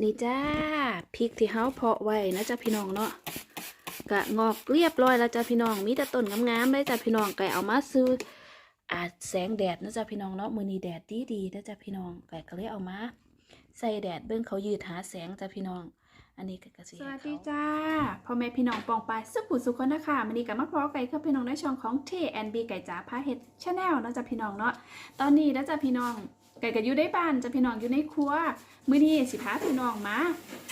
นี่จ้าพริกที่เฮาเพาะไว้นะจ้าพี่น้องเนาะกะงอกเรียบร้อยแล้วจ้าพี่น้องมีแต่ต้นงามๆเลยจ้าพี่น้องไก่เอามาซื้ออาจแสงแดดนะจ้าพี่น้องเนาะมือนี้แดดดีๆนะจ้าพี่น้องไก่ก็เลยเอามาใส่แดดเบิ่งเขายืดหาแสงจ้าพี่น้อง อันนี้ก็กระสีสวัสดีจ้าพ่อแม่พี่น้องปองไปสุขุสุขคนนะคะมันนี้กับมาพร้อไก่คือพี่น้องในช่องของ T&B ไก่จ๋าพาเห็ดชาแนลนะจ๊ะพี่น้องเนาะตอนนี้นะจ๊ะพี่น้อง ไก่ก็อยู่ในบ้านจะพี่น้องอยู่ในครัวมื้อนี้สิพาพี่น้องมา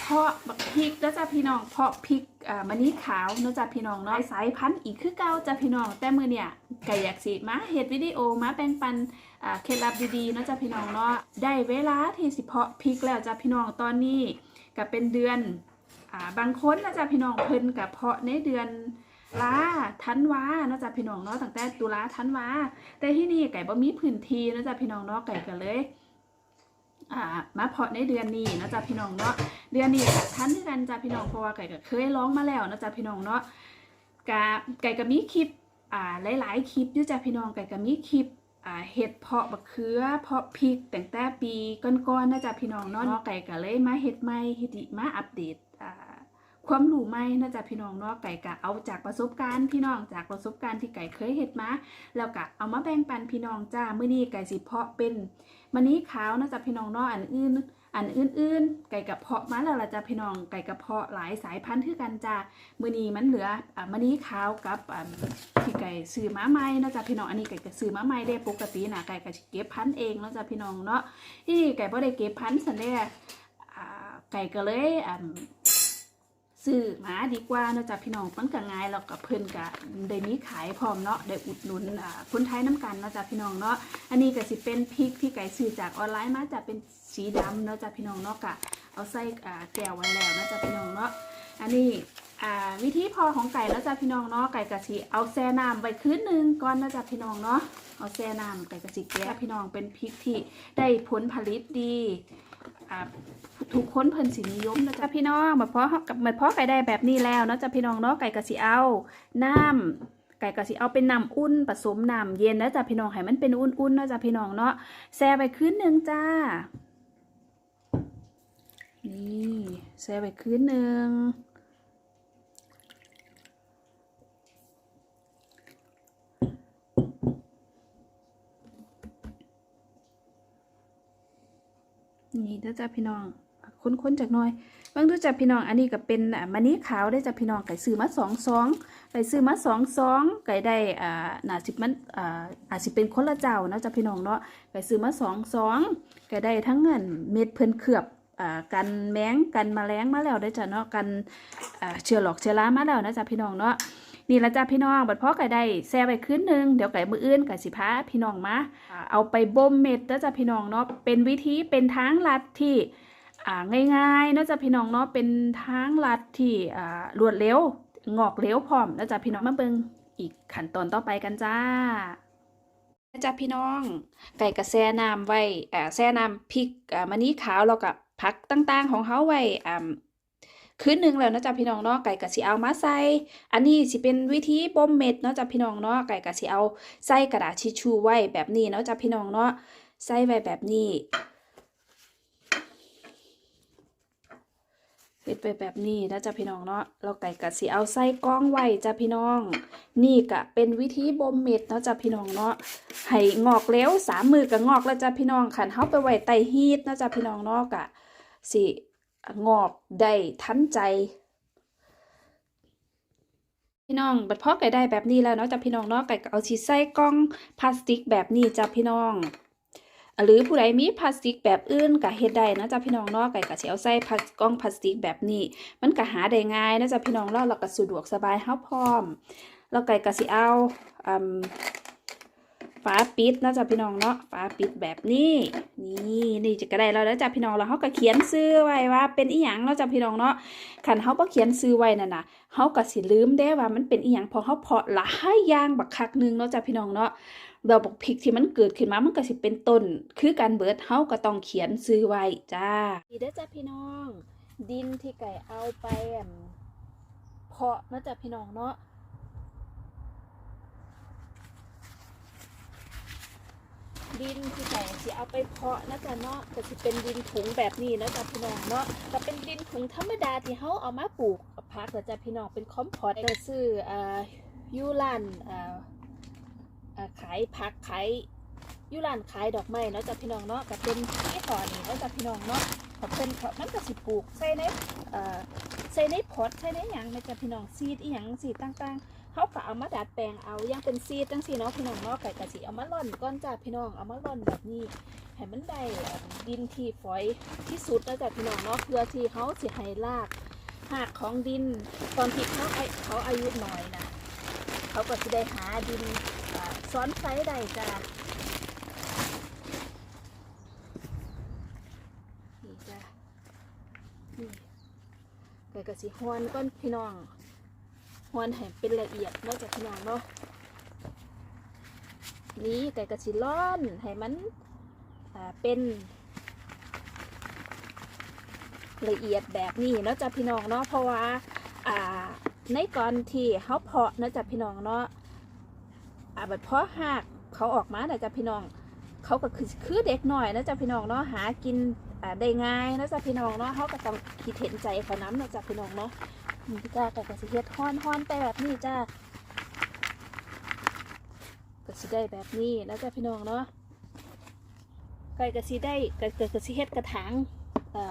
เพาะบักพริกนะจ๊ะพี่น้องเพาะพริกอ่ามันนี้ขาวนะจ๊ะพี่น้องเนาะสายพันธุ์อีกคือเก่าจ้ะพี่น้องแต่มื้อเนี่ยไก่อยากสิมาเฮ็ดวิดีโอมาแบ่งปันอ่าเคล็ดลับดีๆเนาะจ๊ะพี่น้องเนาะได้เวลาที่สิเพาะพริกแล้วจ้ะพี่น้องตอนนี้ก็เป็นเดือนอ่าบางคนนะจ๊ะพี่น้องเพิ่นกับเพาะในเดือน ลาทันวานะจ๊ะพี่น้องเนาะตั้งแต่ตุลาทันวาแต่ที่นี่ไก่บ่มีพื้นที่นะจ๊ะพี่น้องเนาะไก่ก็เลยอ่ามาเพาะในเดือนนี้นะจ๊ะพี่น้องเนาะเดือนนี้ก็ทันด้วยกันจ้ะพี่น้องเพราะว่าไก่ก็เคยร้องมาแล้วนะจ๊ะพี่น้องเนาะกะไก่ก็มีคลิปอ่าหลาย ๆ คลิปอยู่จ้ะพี่น้องไก่ก็มีคลิปอ่าเห็ดเพาะบักเขือเพาะพริกตั้งแต่ปีก่อนๆนะจ๊ะพี่น้องเนาะไก่ก็เลยมาเฮ็ดใหม่เฮ็ดมาอัปเดตอ่า ความรู้ใหม่นะจ๊ะพี่น้องเนาะไก่กะเอาจากประสบการณ์พี่น้องจากประสบการณ์ที่ไก่เคยเฮ็ดมาแล้วกะเอามาแบ่งปันพี่น้องจ้ามื้อนี้ไก่สิเพาะเป็นมะนี้ขาวนะจ๊ะพี่น้องเนาะอันอื่นอันอื่นๆ ไก่กะเพาะมาแล้วล่ะจ้ะพี่น้องไก่กะเพาะหลายสายพันธุ์คือกันจ้ามื้อนี้มันเหลืออ่ามะนี้ขาวกับอ่าที่ไก่ซื้อมาใหม่นะจ๊ะพี่น้องอันนี้ไก่ก็ซื้อมาใหม่ได้ปกตินะไก่ก็เก็บพันธุ์เองนาะจ้ะพี่น้องเนาะที่ไก่บ่ได้เก็บพันธุ์ซั่นเด้อ่าไก่ก็เลยอ่า ซื้อมาดีกว่าเนาะจ๊ะพี่น้องมันก็ง่ายแล้วก็เพิ่นก็ได้มีขายพร้อมเนาะได้อุดหนุนคนไทยน้ำกันเนาะจ๊ะพี่น้องเนาะอันนี้ก็สิเป็นพริกที่ไก่ซื้อจากออนไลน์มาจะเป็นสีดำเนาะจ๊ะพี่น้องเนาะก็เอาใส่แก้วไว้แล้วเนาะจ๊ะพี่น้องเนาะอันนี้วิธีพอของไก่เนาะจ๊ะพี่น้องเนาะไก่กะสิเอาแช่น้ำไว้คืนหนึ่งก่อนเนาะจ๊ะพี่น้องเนาะเอาแช่น้ำไก่กะสิแกพี่น้องเป็นพริกที่ได้ผลผลิตดี อ่าทุกคนเพิ่นสินิยมนะจ๊ะพี่น้องมาเพาะกับมาเพาะไก่ได้แบบนี้แล้วเนาะจ๊ะพี่น้องเนาะไก่กะสิเอาน้ำไก่กะสิเอาเป็นน้ำอุ่นผสมน้ำเย็นนะจ๊ะพี่น้องให้มันเป็นอุ่นๆเนะจ๊ะพี่น้องเนาะแช่ไปคืนหนึ่งจ้า นี่แช่ไปคืนหนึ่ง นี่นะจ๊ะพี่น้องค้นๆจากน้อยเบิ่งดูจ้ะพี่น้องอันนี้ก็เป็นมะนี้ขาวได้จ้ะพี่น้องไก่ซื้อมาสองซองไก่ซื้อมาสองซองไก่ได้อ่าน่าสิบมันอ่าอาจสิเป็นคนละเจ้านะจ๊ะพี่น้องเนาะไก่ซื้อมาสองซองไก่ได้ทั้งเงินเม็ดเพิ่นเคลือบกันแมงกันแมลงมาแล้วได้จ้ะเนาะกันเชื้อหลอกเชื้อรามาแล้วนะจ๊ะพี่น้องเนาะ นี่ละจ้ะพี่น้องบัดพอไก่ได้แซ่ไปคืนหนึงเดี๋ยวไก่มื้ออื่นไก่สิพาพี่น้องมาอ่าเอาไปบ่มเม็ดนะจ๊ะพี่น้องเนาะเป็นวิธีเป็นทางลัดที่อ่าง่ายๆเนอกจากพี่น้องเนาะเป็นทางลัดที่อ่ารวดเร็วงอกเร็วพร้อมแล้วจากพี่น้องมาเบิ่งอีกขั้นตอนต่อไปกันจ้านะจ๊ะพี่น้อง ไก่กระแซ่น้ำไว้อ่าแซ่น้ำพริกอ่ามะนี้ขาวแล้วกับผักต่างๆของเฮาไว้อ่า คืนหนึ่งแล้วนะจ๊ะพี่น้องเนาะไก่กะสิเอามาใส่อันนี้สิเป็นวิธีบ่มเม็ดเนาะจ๊ะพี่น้องเนาะไก่กะสิเอาใส่กระดาษทิชชูไว้แบบนี้เนาะจ๊ะพี่น้องเนาะใส่ไว้แบบนี้เฮ็ดไปแบบนี้นะจ๊ะพี่น้องเนาะ เราไก่กะสิเอาใส่กล้องไว้จ้ะพี่น้อง นี่กะเป็นวิธีบ่มเม็ดเนาะจ้ะพี่น้องเนาะ ให้งอกเร็วสามมือก็งอกแล้วจ้ะพี่น้องคันเฮาไปไว้ใต้ฮีทนะจ๊ะพี่น้องเนาะกะสิ งอกได้ทันใจพี่น้องบัดพอไก่ได้แบบนี้แล้วเนาะจ้ะพี่น้องเนาะไก่ก็เอาสิใส่กล่องพลาสติกแบบนี้จ้ะพี่น้อง หรือผู้ใดมีพลาสติกแบบอื่นก็เฮ็ดได้นะจ๊ะพี่น้องเนาะไก่ก็สิเอาใส่พลาสกล่องพลาสติกแบบนี้ มันก็หาได้ง่ายนะจ๊ะพี่น้องเนาะแล้วก็สะดวกสบายเฮาพร้อม แล้วไก่ก็สิเอา ฝาปิดนะจ๊ะพี่น้องเนาะฝาปิดแบบนี้นี่นี่จะก็ได้แล้วนะจ๊ะพี่น้องแล้วเฮาก็เขียนชื่อไว้ว่า เป็นอีหยังเนาจ๊ะพี่น้องเนาะคันเฮาบ่เขียนชื่อไว้นั่นน่ะเฮาก็สิลืมเด้ว่ามันเป็นอีหยังพอเฮาเพาะหลายอย่างบักคักนึงเนาะจ๊ะพี่น้องเนาะดอกบักพริกที่มันเกิดขึ้นมามันก็สิเป็นต้น คือการเบิดเฮาก็ต้องเขียนซื้อไว้จ้าดีเด้อจ้าพี่น้อง ดินที่ไก่เอาไปเพาะนะจ้าพี่น้องเนาะ ดินที่ไก่สิเอาไปเพาะนะจ๊ะเนาะก็สิเป็นดินถุงแบบนี้นะจ๊ะพี่น้องเนาะก็เป็นดินถุงธรรมดาที่เฮาเอามาปลูกผักนะจ๊ะพี่น้องเป็นคอมพอตก็ซื้ออ่ายูรันอ่าขายผักขายยูรันขายดอกไม้เนาะจ๊ะพี่น้องเนาะก็เป็นที่ต่อนี่เนาะจ๊ะพี่น้องเนาะก็เป็นเพาะมันก็สิปลูกใส่ในอ่อใส่ในพอตใส่ในหยังนะจ๊ะพี่น้องซีดอีหยังซีดต่างๆ เขาก็เอามาดัดแปลงเอายังเป็นซีดจังซี่เนาะพี่น้องเนาะไก่กะสิเอามาร่อนก้อนจ้าพี่น้องเอามาร่อนแบบนี้ให้มันได้ดินที่ฝอยที่สุดนะจ้ะพี่น้องเนาะเพื่อที่เขาสิให้รากหากของดินตอนที่เขาไอเขาอายุน้อยนะเขาก็จะได้หาดินซ้อนไซส์ได้จ้านี่จ้านี่ไก่กะสิฮวนก้อนพี่น้อง วนให้เป็นละเอียดนาะจากพี่น้องเนาะนี่ไก่กระสิร้อนให้มันเป็นละเอียดแบบนี้เนาะจากพี่น้องเนาะเพราะว่าในก่อนที่เขาเพาะเนาะจากพี่น้องเนาะอ่าบัดเพาะหากเขาออกมาเนาะจากพี่น้อง เขาก็คือคือเด็กหน่อยนาะจากพี่น้องเนาะหากินได้ง่ายนาะจากพี่น้องเนาะเขาก็ต้องคิดเห็นใจเขาน้ำนาะจากพี่น้องเนาะ นี่จ้าก็กสิเฮ็ดฮ้อนฮ้อนไปแบบนี้จ้าก็สิได้แบบนี้แล้วจ้าพี่น้องเนาะไก่กสิได้ก็ก็กสิเฮ็ดกระถาง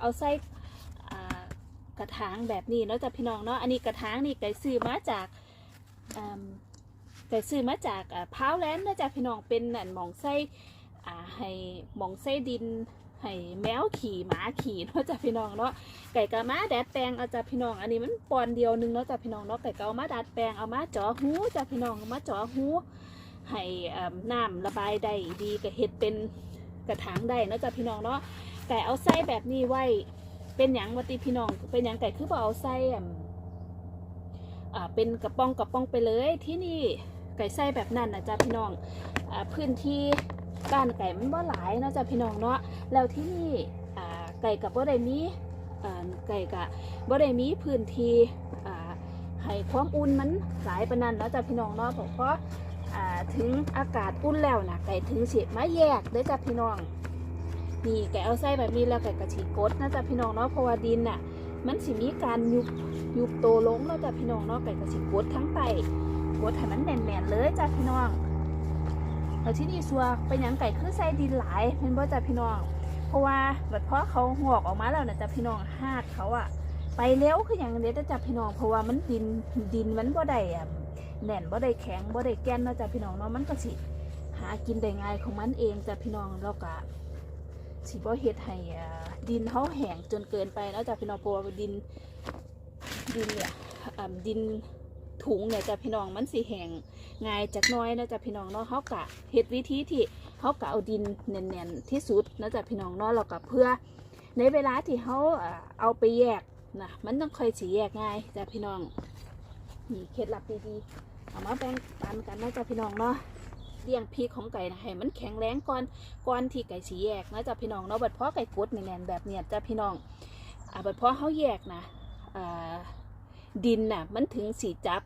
เอาใส่กระถางแบบนี้เนาะจ้าพี่น้องเนาะอันนี้กระถางนี่ไก่ซื้อมาจากไก่ซื้อมาจากอ่าพาวแลนด์นะจ้าพี่น้องเป็นอันหมองไส้ให้หมองไส้ดิน ให้แมวขี่หมาขี่เนาะจ้าพี่น้องเนาะไก่กะมาดัดแปลงเอาจ้ะพี่น้องอันนี้มันปอนเดียวหนึงเนาะจ้ะพี่น้องเนาะไก่ก็เอามาดัดแปลงเอามาจาะหูจ้ะพี่น้องเอามาจาะหูให้น้ำระบายได้ดีก็เฮ็ดเป็นกระถางได้เนาะจ้ะพี่น้องเนาะไก่เอาไส้แบบนี้ไว้เป็นหยังวัติพี่น้อง เป็นหยังไก่คือบ่เอาไส้อ่าเป็นกระป๋องกระป๋องไปเลยที่นี่ไก่ไส้แบบนั้นนะจ้ะพี่น้องอ่าพื้นที่ บ้านไก่มันบ่หลายเนาะจ้ะพี่น้องเนาะแล้วที่นี่ไก่กับบ่ได้มีไก่กะบ่ได้มีพื้นที่ให้ความอุ่นมันหลายปานนั้นเนาะจ้ะพี่น้องเนาะเพราะถึงอากาศอุ่นแล้วนะไก่ถึงเสิมาแยกเด้จ้ะพี่น้องนี่ไก่เอาใส่แบบนี้แล้วไก่กระฉีกดนะจ้ะพี่น้องเนาะเพราะว่าดินน่ะมันสิมีการยุบยุบโตลงเนาะจ้ะพี่น้องเนาะไก่กระฉีกกดทั้งไตกดให้มันแน่นๆเลยจ้ะพี่น้อง แล้วที่นี่ซัวเป็นหยังไก่คือใส่ดินหลายเป็นบ่จ้ะพี่น้อง เพราะว่าแบบเพราะเขาหอกออกมาแล้วนะจ๊ะพี่น้องหากเขาอะไปเร็วคืออย่างเด็ดจ้ะพี่น้องเพราะว่ามันดินดินมันบ่ได้อะแน่นบ่ได้แข็งบ่ได้แก่นเนาะจ้ะพี่น้องเนาะมันก็สิหากินได้ง่ายของมันเองจ้ะพี่น้องแล้วก็สิบ่เฮ็ดให้ดินเฮาแห้งจนเกินไปเนาะจ้ะพี่น้องเพราะว่าดินดินเนี่ยดิน ถุงเนี่ยจ้ะพี่น้องมันสิแห้งง่ายจักน้อยเนะจ้ะพี่น้องเนาะเฮากะเฮ็ดวิธีที่เขาก็เอาดินแน่นๆที่สุดนะจะพี่น้องเนาะเราก็เพื่อ ในเวลาที่เขาเอาไปแยกนะมันต้องค่อยสีแยกง่ายจ้ะพี่น้องนี่เคล็ดลับดีๆเอามาแบ่งปันกันนะจะพี่น้องเนาะเลี้ยงพริกของไก่นะให้มันแข็งแรงก่อนก่อนที่ไก่สีแยกนะจะพี่น้องเนาะบัดเพาะไก่กดแน่นๆแบบเนี้ยจ้ะพี่น้องอ่าบัดเพาะเขาแยกนะอ่า ดินน่ะมันถึงสีจับ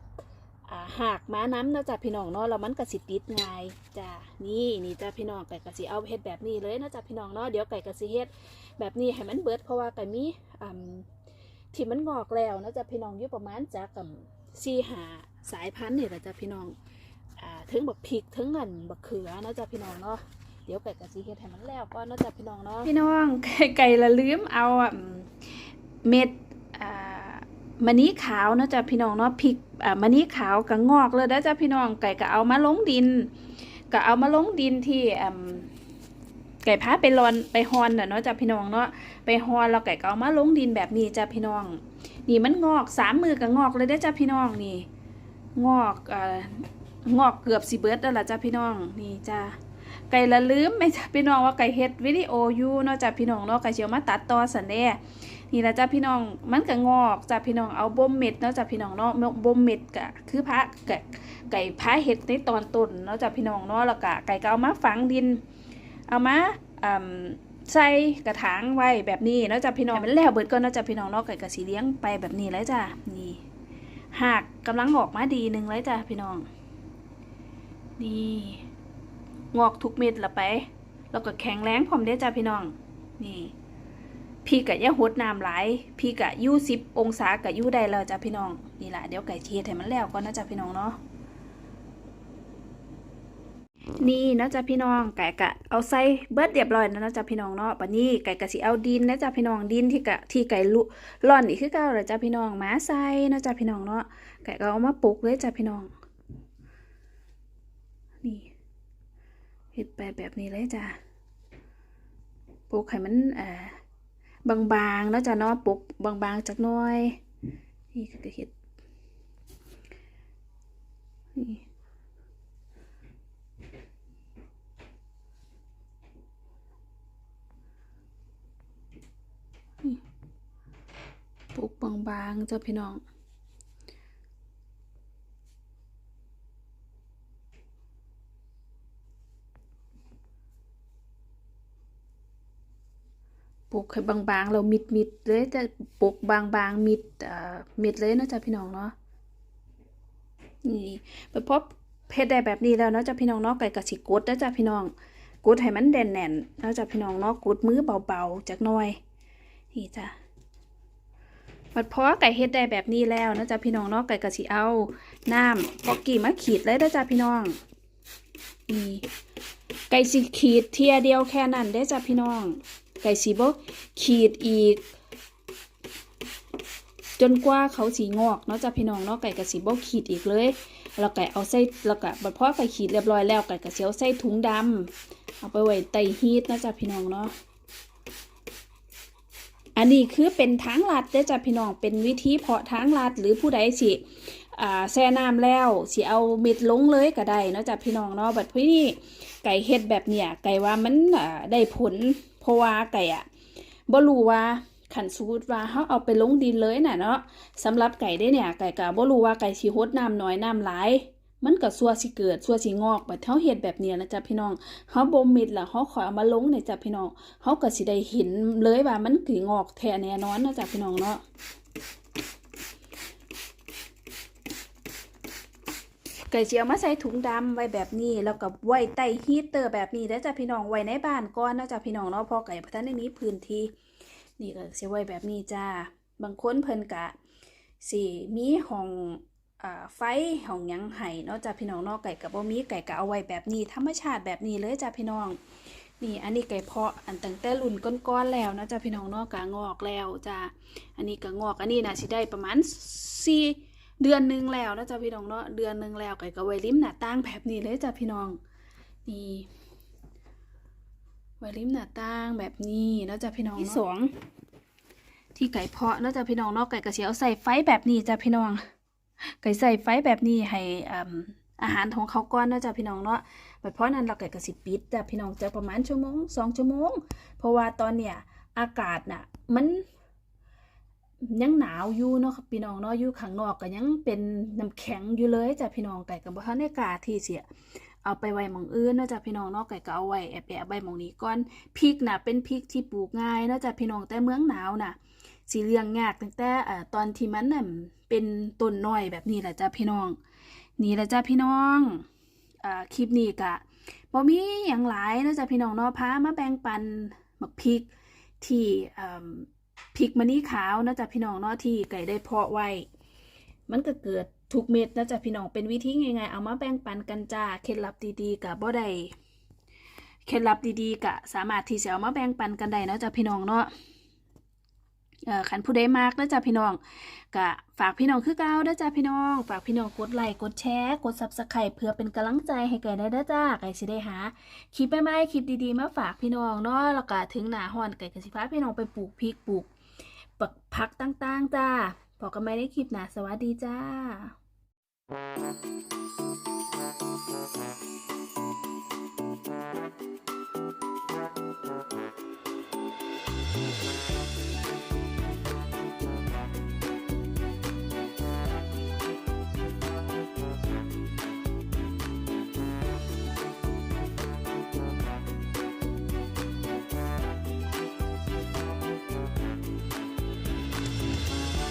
หากม้าน้ำเนาะจ้ะพี่น้องเนาะแล้วมันก็สิติดง่ายจ้ะนี่นี่จ้ะพี่น้องไก่กะสิเอาเฮ็ดแบบนี้เลยเนาะจ้ะพี่น้องเนาะเดี๋ยวไก่กะสิเฮ็ดแบบนี้ให้มันเบิดเพราะว่าไก่มีที่มันงอกแล้วเนาะจ้ะพี่น้องอยู่ประมาณจากกับสี่หาสายพันธุ์นี่แหละจ้ะพี่น้องอถึงบักพริกถึงเงินบักเขือเนาะจ้ะพี่น้องเนาะเดี๋ยวไก่กะสิเฮ็ดให้มันแล้วก่อนเนาะจ้ะพี่น้องเนาะพี่น้องไก่ไก่ละลืมเอาเม็ดอ่า มะนี้ขาวเนาะจ้ะพี่น้องเนาะพริกอ่ามะนี้ขาวกับงอกเลยนะจ้ะพี่น้องไก่ก็เอามาลงดิน ก็เอามาลงดินที่อ่าไก่พาไปรอนไปฮอนเนาะจ้ะพี่น้องเนาะไปฮอนแล้วไก่ก็เอามาลงดินแบบนี้จ้ะพี่น้อง นี่มันงอกสามมือกับงอกเลยได้จ้ะพี่น้องนี่ งอกอ่างอกเกือบสิเบิร์ดแล้วล่ะจ้ะพี่น้องนี่จ้ะไก่ละลืมไหม่จ้ะพี่น้องว่าไก่เฮ็ดวิดีโออยู่เนาะจ้ะพี่น้องเนาะไก่เชียวมาตัดต่อสันเด้ นี่ละจ้ะพี่น้องมันก็งอกจ้ะพี่น้องเอาบ่มเม็ดเนาะจ้ะพี่น้องเนาะบ่มเม็ดก็คือพระไก่ไก่พระเฮ็ดในตอนต้นเนาะจ้ะพี่น้องเนาะแล้วก็ไก่ก็เอามาฝังดิน เอามาอ่าใส่กระถางไว้แบบนี้เนาะจ้ะพี่น้องมันแล้วเบิดก่อนเนาะจ้ะพี่น้องเนาะไก่ก็สิเลี้ยงไปแบบนี้เลยจ้ะนี่หากกำลังออกมาดีหนึงเลยจ้ะพี่น้อง นี่งอกทุกเม็ดละไป แล้วก็แข็งแรงพร้อมเด้จ้าพี่น้อง นี่ พี่กะย่าหดน้ำไหลพี่กะยู่สิบองศากะยู่ได้แล้วจ้าพี่น้องนี่แหละเดี๋ยวไก่เทียดให้มันแล้วก่อนนะจ้าพี่น้องเนาะนี่นะจ๊ะพี่น้องไก่กะเอาใส่เบิดเรียบร้อยแล้วนะจ๊ะพี่น้องเนาะปนี้ไก่กะสิเอาดินนะจ๊ะพี่น้องดินที่กะที่ไก่ลุร่อนอีกคือเก่าแล้วจ้ะพี่น้องมาใส่นะจ๊ะพี่น้องเนาะไก่ก็เอามาปลูกเลยจ้ะพี่น้อง นี่เฮ็ดไปแบบนี้เลยจ้ะปลูกให้มันเอ่อ บางๆแล้วจะเนาะปลูกบางๆจักหน่อยนี่ก็เห็ดนี่ปลูกบางๆเจ้าพี่น้อง ปลูกให้บางๆ เรามิดมิดๆเลยจะปลูกบางๆมิดเอ่อมิดเลยนะจ้ะพี่น้องเนาะนี่ไปพบเพชรได้แบบนี้แล้วเนาะจ้ะพี่น้องเนาะไก่กระสิกดนะจ้ะพี่น้องกดให้มันแน่นๆเนาะจ้ะพี่น้องเนาะกดมือเบาๆจักหน่อยนี่จ้ะบัดพอไก่เฮ็ดได้แบบนี้แล้วนะจ๊ะพี่น้องเนาะไก่กระสิเอาน้ำบอกี่มาขีดเลยนะจ๊ะพี่น้องนี่ไก่สิขีดเทียเดียวแค่นั้นได้จ้ะพี่น้อง ไก่สิบ่ขีดอีก จนกว่าเขาสีงอกเนาะจ้ะพี่น้องเนาะไก่กะสิบ่ขีดอีกเลยแล้วไก่เอาใส่แล้วก็บัดพอไก่ขีดเรียบร้อยแล้วไก่กระสิเอาใส่ถุงดำเอาไปไว้ใต้ฮีทนะจ๊ะพี่น้องเนาะอันนี้คือเป็นทางลัดเด้จ้ะพี่น้องเป็นวิธีเพาะทางลัดหรือผู้ใดสิแช่น้ำแล้วสิเอาเม็ดลงเลยก็ได้เนาะจ้ะพี่น้องเนาะบัดพี่นี่ไก่เฮ็ดแบบเนี้ยไก่ว่ามันได้ผล เพราะว่าไก่อะบ่รู้ว่าขันสูตรว่าเขาเอาไปลงดินเลยน่ะเนาะสำหรับไก่ได้เนี่ย ไก่กะบ่รู้ว่าไก่สิฮดน้ำน้อยน้ำหลายมันก็ซัวสิเกิดซัวสิงอกบัดเฮาเฮ็ดแบบเนี้ยนะจ๊ะพี่น้องเฮาบ่มิดล่ะเฮาขอยเอามาลงเนี่ยจ้ะพี่น้องเขาก็สิได้เห็นเลยว่ามันคืองอกแท้แน่นอนนะจ๊ะพี่น้องเนาะ ไก่เจียวมาใส่ถุงดำไว้แบบนี้ แล้วก็ไว้ใต้ฮีเตอร์แบบนี้ได้อจ้ะพี่น้องไว้ในบ้านก่อนนาะจ้ะพี่น้องเนาะพอไก่พัฒนนี้พื้นที่ นี่ก็สิไว้แบบนี้จ้าบางคนเพิ่นกะสิมีห้องไฟห้องยังไห้เนาะจ้ะพี่น้องเนาะไก่กับบ่มีไก่ก็เอาไว้แบบนี้ ธรรมชาติแบบนี้เลยจ้ะพี่น้อง นี่อันนี้ไก่เพาะอันตั้งแต่รุ่นก้อนๆแล้วนะจ๊ะพี่น้องเนาะกะงอกแล้วจ้ะอันนี้ก็งอกอันนี้น่ะสิได้ประมาณสี่ เดือนหนึงแล้วนะจ๊ะพี่น้องเนาะเดือนหนึงแล้วไก่ก็ไว้ริมหน้าต่างแบบนี้เลยจ้ะพี่น้อง นี่ไว้ริมหน้าต่างแบบนี้นะจ๊ะพี่น้องที่สองที่ไก่เพาะนะจ๊ะพี่น้องเนาะไก่ก็สิเอาใส่ไฟแบบนี้จ้ะพี่น้อง ไก่ใส่ไฟแบบนี้ให้อ่าอาหารของเขาก่อนนะจ๊ะพี่น้องเนาะบัดเพราะนั้นเราไก่กระสิปิดจ้ะพี่น้องจะประมาณชั่วโมงสองชั่วโมง เพราะว่าตอนเนี้ยอากาศน่ะ มัน ยังหนาวอยู่เนาะพี่น้องเนาะอยู่ข้างนอกก็ยังเป็นน้ำแข็งอยู่เลยจ้ะพี่น้องไก่กับบ่ทันได้กาที่เสิเอาไปไว้หมองอื่นเนาะจ้ะพี่น้องเนาะไก่ก็เอาไว้แอบแอบไว้หมองนี้ก่อนพริกน่ะเป็นพริกที่ปลูกง่ายเนาะจ้ะพี่น้องแต่เมืองหนาวน่ะสิเลี้ยงยากตั้งแต่ตอนที่มันน่ะเป็นต้นน้อยแบบนี้แหละจ้ะพี่น้อง นี่แหละจ้ะพี่น้องอ่าคลิปนี้กะบ่มีอย่างหลายนะจ๊ะพี่น้องเนาะพามาแบ่งปันหมักพริกที่อ่า พริกมะนี่ขาวนะจ๊ะพี่น้องเนาะที่ไก่ได้เพาะไว้ มันก็เกิดทุกเม็ดนะจ๊ะพี่น้องเป็นวิธีง่ายๆเอามาแบ่งปันกันจ้าเคล็ดลับดีๆกับบ่ได้เคล็ดลับดีๆกะสามารถที่จะเอามาแบ่งปันกันได้นะจ๊ะพี่น้องเนาะ เอ่อคันผู้ใดมากนะจ๊ะพี่น้องก็ฝากพี่น้องคือเก่าเด้จ้าพี่น้อง ฝากพี่น้องกดไลค์กดแชร์กด Subscribe เพื่อเป็นกำลังใจให้ไก่ได้เด้จ้าไก่สิได้หาคลิปใหม่ๆคลิปดีๆมาฝากพี่น้องเนาะแล้วก็ถึงหนาฮอนไก่ก็สิพาพี่น้องไปปลูกพริกปลูกปักผักต่างๆจ้าพอกันใหม่ในคลิปหน้าสวัสดีจ้า Thank